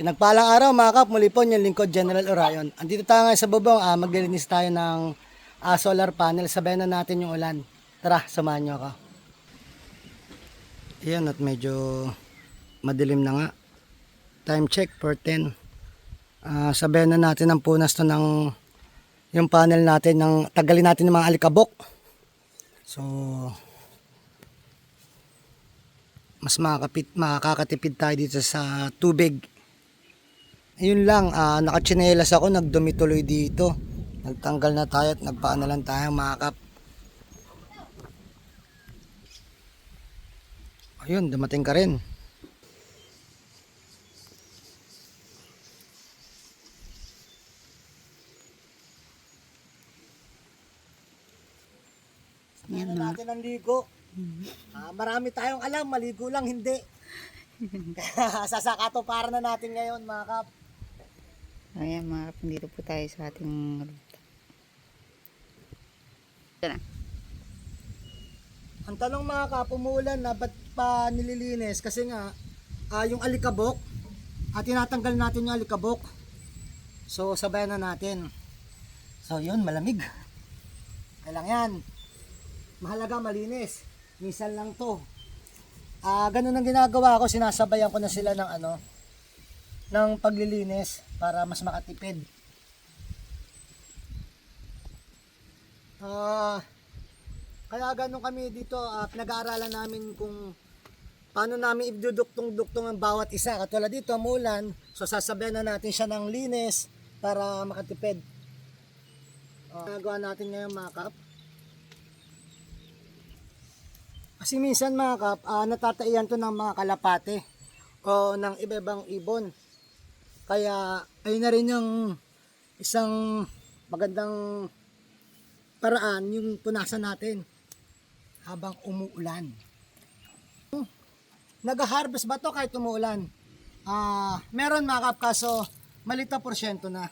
Pinagpalang araw mga kap, muli po yung lingkod General Orion. Andito tayo ngayon sa bubong, ah, maglilinis tayo ng ah, solar panel. Sabayan na natin yung ulan. Tara, samahan nyo ako. Ayan at medyo madilim na nga. Time check for 10. Ah, sabayan na natin ang punas to ng yung panel natin, ng, tagalin natin ng mga alikabok. So, mas makakapit, makakatipid tayo dito sa tubig. Ayun lang, ah, nakatsinelas ako, nagdumi tuloy dito. Nagtanggal na tayo at nagpaano lang tayo makakap. Ayun, dumating ka rin. Ano natin ang ligo. Ah, marami tayong alam, maligo lang hindi. Kaya sasakato para na natin ngayon mga kap. Ayan mga kapatid, dito po tayo sa ating ruta. Ito. Ang tanong mga kap, umuulan na ba't pa nililinis? Kasi nga, ah, yung alikabok, at tinatanggal natin yung alikabok. So, sabayan na natin. So, yun, malamig. Kailang yan. Mahalaga, malinis. Minsan lang to. Ah, ganun ang ginagawa ko, sinasabayan ko na sila ng ano, ng paglilinis para mas makatipid. Ah, kaya ganun kami dito, ah, pinag-aaralan namin kung paano namin ibduduktong-duktong ang bawat isa. Katulad dito, umulan, so sasabihan na natin siya ng linis para makatipid. Uh, Nagawa natin ngayon mga kap. Kasi minsan mga kap, ah, natataiyan to ng mga kalapate o ng iba-ibang ibon. Kaya ayun na rin yung isang magandang paraan yung punasan natin habang umuulan. Nag-harvest ba to kahit umuulan? Ah, meron mga kap kaso malit porsyento na.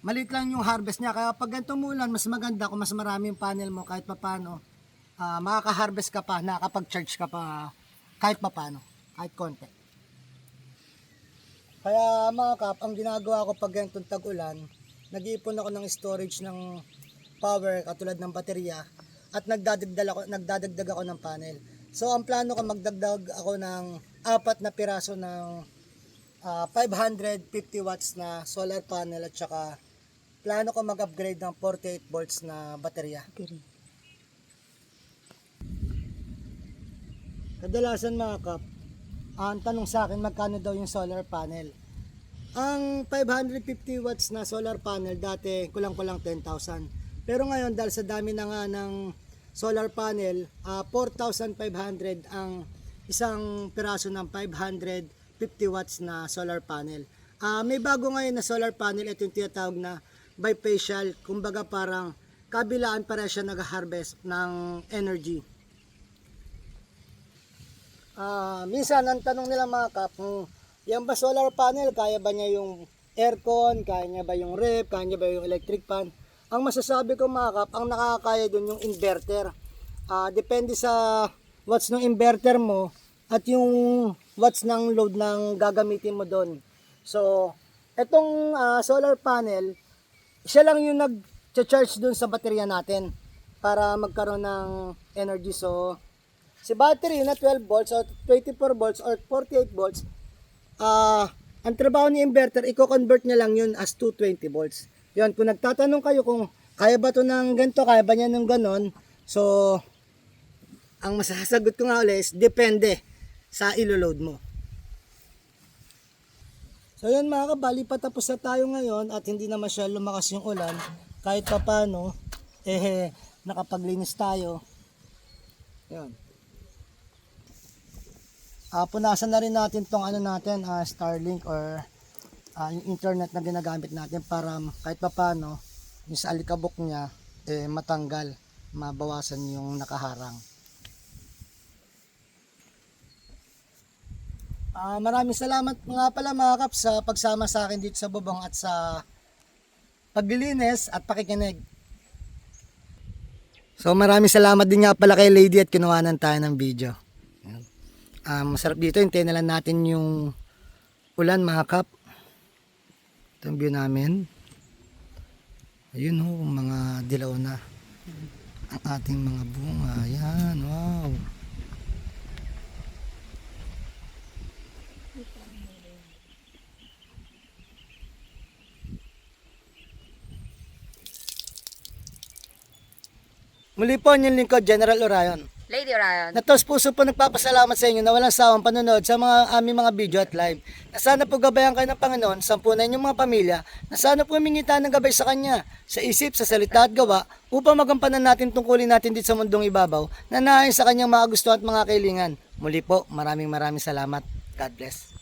Malit lang yung harvest niya kaya pag ganito umuulan mas maganda kung mas marami yung panel mo kahit papano. Ah, makaka-harvest ka pa, nakakapag-charge ka pa kahit papano, kahit konti. Kaya mga kap, ang ginagawa ko pag ganitong tag-ulan, nag-iipon ako ng storage ng power katulad ng baterya at nagdadagdag ako, nagdadagdag ako ng panel. So ang plano ko magdagdag ako ng apat na piraso ng ah, 550 watts na solar panel at saka plano ko mag-upgrade ng 48 volts na baterya. Kadalasan mga kap, ang tanong sa akin magkano daw yung solar panel. Ang 550 watts na solar panel dati kulang-kulang 10,000. Pero ngayon dahil sa dami na nga ng solar panel, ah, 4,500 ang isang piraso ng 550 watts na solar panel. Ah, may bago ngayon na solar panel, ito yung tinatawag na bifacial, kumbaga parang kabilaan para siya nag-harvest ng energy. Ah, minsan ang tanong nila mga kap, kung yan ba solar panel, kaya ba niya yung aircon, kaya niya ba yung rep, kaya niya ba yung electric fan? Ang masasabi ko mga kap, ang nakakaya dun yung inverter. Ah, depende sa watts ng inverter mo at yung watts ng load ng gagamitin mo doon. So, etong ah, solar panel, siya lang yung nag-charge dun sa baterya natin para magkaroon ng energy. So, Si battery na 12 volts or 24 volts or 48 volts, ah ang trabaho ni inverter, i-convert niya lang yun as 220 volts. Yan, kung nagtatanong kayo kung kaya ba to ng ganito, kaya ba niya ng ganon, so, ang masasagot ko nga ulit is, depende sa ilo-load mo. So yan mga kabali, patapos na tayo ngayon at hindi naman siya lumakas yung ulan. Kahit pa paano, eh, nakapaglinis tayo. Yan. Ah, punasan na rin natin tong ano natin, ah, Starlink or ah, yung internet na ginagamit natin para kahit pa paano, yung sa alikabok niya, eh, matanggal, mabawasan yung nakaharang. Ah, maraming salamat nga pala mga kap sa pagsama sa akin dito sa bubong at sa paglilinis at pakikinig. So maraming salamat din nga pala kay Lady at kinuhanan tayo ng video. Ah, masarap dito, hintayin na lang natin yung ulan mga kap. Ito ang view namin. Ayun ho, mga dilaw na ang ating mga bunga. Ayan, wow. Muli po ang lingkod, General Orion. Lady Orion. Natos puso po nagpapasalamat sa inyo na walang sawang panonood sa mga aming mga video at live. Na sana po gabayan kayo ng Panginoon, sampunan inyong mga pamilya, na sana po mingita ng gabay sa Kanya, sa isip, sa salita at gawa, upang magampanan natin tungkulin natin dito sa mundong ibabaw, na naayon sa Kanyang mga gusto at mga kailingan. Muli po, maraming maraming salamat. God bless.